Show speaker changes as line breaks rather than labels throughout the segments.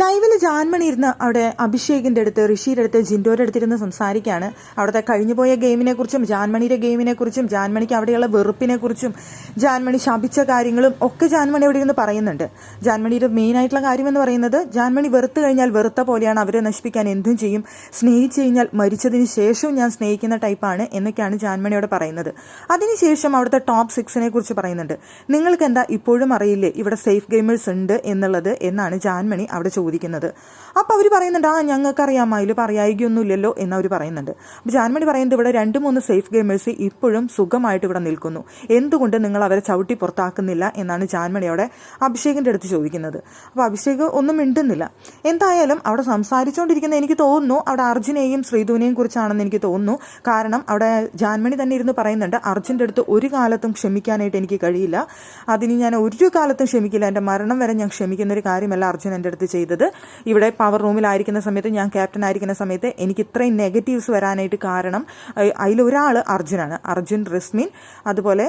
ലൈവിൽ ജാൻമണി ഇരുന്ന് അവിടെ അഭിഷേകിന്റെ അടുത്ത് ഋഷിയുടെ അടുത്ത് ജിൻഡോയുടെ അടുത്തിരുന്ന് സംസാരിക്കുകയാണ്. അവിടുത്തെ കഴിഞ്ഞുപോയ ഗെയിമിനെ കുറിച്ചും ജാൻമണിയുടെ ഗെയിമിനെ കുറിച്ചും ജാൻമണിക്ക് അവിടെയുള്ള വെറുപ്പിനെ കുറിച്ചും ജാൻമണി ശപിച്ച കാര്യങ്ങളും ഒക്കെ ജാൻമണി അവിടെ ഇരുന്ന് പറയുന്നുണ്ട്. ജാൻമണിയുടെ മെയിൻ ആയിട്ടുള്ള കാര്യം എന്ന് പറയുന്നത് ജാൻമണി വെറുത്തു കഴിഞ്ഞാൽ വെറുത്ത പോലെയാണ് അവരെ നശിപ്പിക്കാൻ എന്തും ചെയ്യും. സ്നേഹിച്ചു കഴിഞ്ഞാൽ മരിച്ചതിന് ശേഷവും ഞാൻ സ്നേഹിക്കുന്ന ടൈപ്പാണ് എന്നൊക്കെയാണ് ജാൻമണി അവിടെ പറയുന്നത്. അതിനുശേഷം അവിടുത്തെ ടോപ്പ് സിക്സിനെ കുറിച്ച് പറയുന്നുണ്ട്. നിങ്ങൾക്ക് എന്താ ഇപ്പോഴും അറിയില്ലേ ഇവിടെ സേഫ് ഗെയിമേഴ്സ് ഉണ്ട് എന്നുള്ളത് എന്നാണ് ജാൻമണി അവിടെ ചോദിക്കുന്നത്. അപ്പോൾ അവർ പറയുന്നുണ്ട് ആ ഞങ്ങൾക്കറിയാം അതിൽ പറയായികയൊന്നുമില്ലല്ലോ എന്ന് പറയുന്നുണ്ട്. അപ്പോൾ ജാൻമണി പറയുന്നത് ഇവിടെ രണ്ട് മൂന്ന് സേഫ് ഗെയിമേഴ്സ് ഇപ്പോഴും സുഖമായിട്ട് ഇവിടെ നിൽക്കുന്നു. എന്തുകൊണ്ട് നിങ്ങൾ അവരെ ചവിട്ടി പുറത്താക്കുന്നില്ല? എന്നാണ് ജാൻമണി അവിടെ അഭിഷേകിന്റെ അടുത്ത് ചോദിക്കുന്നത്. അപ്പോൾ അഭിഷേക് ഒന്നും മിണ്ടുന്നില്ല. എന്തായാലും അവിടെ സംസാരിച്ചുകൊണ്ടിരിക്കുന്ന എനിക്ക് തോന്നുന്നു അവിടെ അർജുനെയും ശ്രീധുവിനെയും കുറിച്ചാണെന്ന് എനിക്ക് തോന്നുന്നു. കാരണം അവിടെ ജാൻമണി തന്നെ ഇരുന്ന് പറയുന്നുണ്ട് അർജുന്റെ അടുത്ത് ഒരു കാലത്തും ക്ഷമിക്കാനായിട്ട് എനിക്ക് കഴിയില്ല. അതിന് ഞാൻ ഒരു കാലത്തും ക്ഷമിക്കില്ല. എന്റെ മരണം വരെ ഞാൻ ക്ഷമിക്കുന്ന ഒരു കാര്യമല്ല അർജുൻ എന്റെ അടുത്ത് ഇവിടെ പവർ റൂമിലായിരിക്കുന്ന സമയത്ത് ഞാൻ ക്യാപ്റ്റൻ ആയിരിക്കുന്ന സമയത്ത് എനിക്ക് ഇത്രയും നെഗറ്റീവ്സ് വരാനായിട്ട് കാരണം അതിലൊരാൾ അർജുനാണ്. അർജുൻ റിസ്മിൻ അതുപോലെ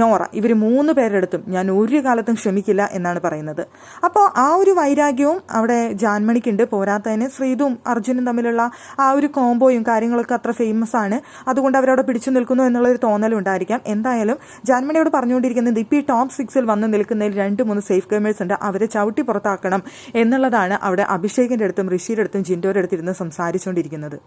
നോറ. ഇവർ മൂന്ന് പേരെടുത്തും ഞാൻ ഒരു കാലത്തും ക്ഷമിക്കില്ല എന്നാണ് പറയുന്നത്. അപ്പോൾ ആ ഒരു വൈരാഗ്യവും അവിടെ ജാൻമണിക്കുണ്ട്. പോരാത്തതിന് ശ്രീതും അർജുനും തമ്മിലുള്ള ആ ഒരു കോംബോയും കാര്യങ്ങളൊക്കെ അത്ര ഫേമസ് ആണ്. അതുകൊണ്ട് അവരവിടെ പിടിച്ചു നിൽക്കുന്നു എന്നുള്ളൊരു തോന്നലും ഉണ്ടായിരിക്കാം. എന്തായാലും ജാൻമണിയോട് പറഞ്ഞുകൊണ്ടിരിക്കുന്നത് ഇപ്പോൾ ഈ ടോപ്പ് സിക്സിൽ വന്ന് നിൽക്കുന്നതിൽ രണ്ട് മൂന്ന് സേഫ് ഗെയിമേഴ്സ് ഉണ്ട്. അവരെ ചവിട്ടി പുറത്താക്കണം എന്നുള്ളതാണ് അവിടെ അഭിഷേകിന്റെ അടുത്തും ഋഷിയുടെ അടുത്തും ജിൻഡോയുടെ അടുത്തിരുന്ന് സംസാരിച്ചുകൊണ്ടിരിക്കുന്നത്.